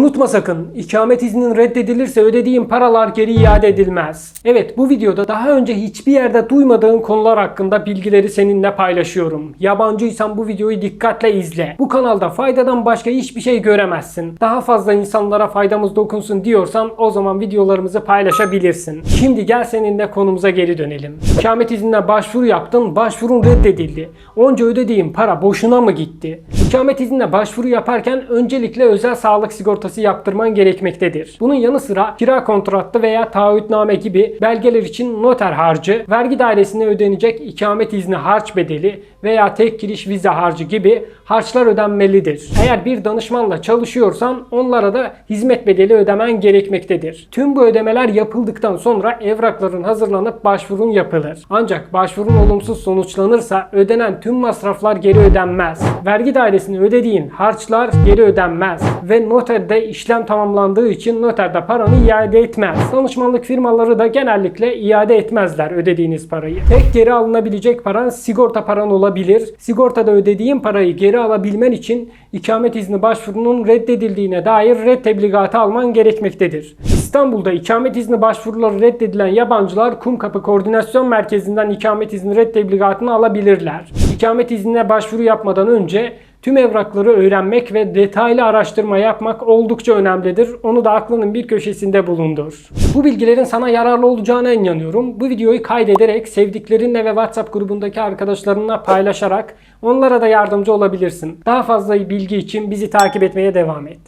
Unutma sakın, ikamet iznin reddedilirse ödediğin paralar geri iade edilmez. Evet, bu videoda daha önce hiçbir yerde duymadığın konular hakkında bilgileri seninle paylaşıyorum. Yabancıysan bu videoyu dikkatle izle. Bu kanalda faydadan başka hiçbir şey göremezsin. Daha fazla insanlara faydamız dokunsun diyorsan o zaman videolarımızı paylaşabilirsin. Şimdi gel seninle konumuza geri dönelim. İkamet iznine başvuru yaptın, başvurun reddedildi. Onca ödediğin para boşuna mı gitti? İkamet iznine başvuru yaparken öncelikle özel sağlık sigortası yaptırman gerekmektedir. Bunun yanı sıra kira kontratı veya taahhütname gibi belgeler için noter harcı, vergi dairesine ödenecek ikamet izni harç bedeli veya tek giriş vize harcı gibi harçlar ödenmelidir. Eğer bir danışmanla çalışıyorsan onlara da hizmet bedeli ödemen gerekmektedir. Tüm bu ödemeler yapıldıktan sonra evrakların hazırlanıp başvurun yapılır. Ancak başvurun olumsuz sonuçlanırsa ödenen tüm masraflar geri ödenmez. Vergi dairesine ödediğin harçlar geri ödenmez ve noterde işlem tamamlandığı için noterde paranı iade etmez. Danışmanlık firmaları da genellikle iade etmezler ödediğiniz parayı. Tek geri alınabilecek paran sigorta paran olabilir. Sigortada ödediğin parayı alabilmen için ikamet izni başvurunun reddedildiğine dair red tebligatı alman gerekmektedir. İstanbul'da ikamet izni başvuruları reddedilen yabancılar Kumkapı Koordinasyon Merkezi'nden ikamet izni red tebligatını alabilirler. İkamet iznine başvuru yapmadan önce tüm evrakları öğrenmek ve detaylı araştırma yapmak oldukça önemlidir. Onu da aklının bir köşesinde bulundur. Bu bilgilerin sana yararlı olacağına inanıyorum. Bu videoyu kaydederek sevdiklerinle ve WhatsApp grubundaki arkadaşlarınla paylaşarak onlara da yardımcı olabilirsin. Daha fazla bilgi için bizi takip etmeye devam et.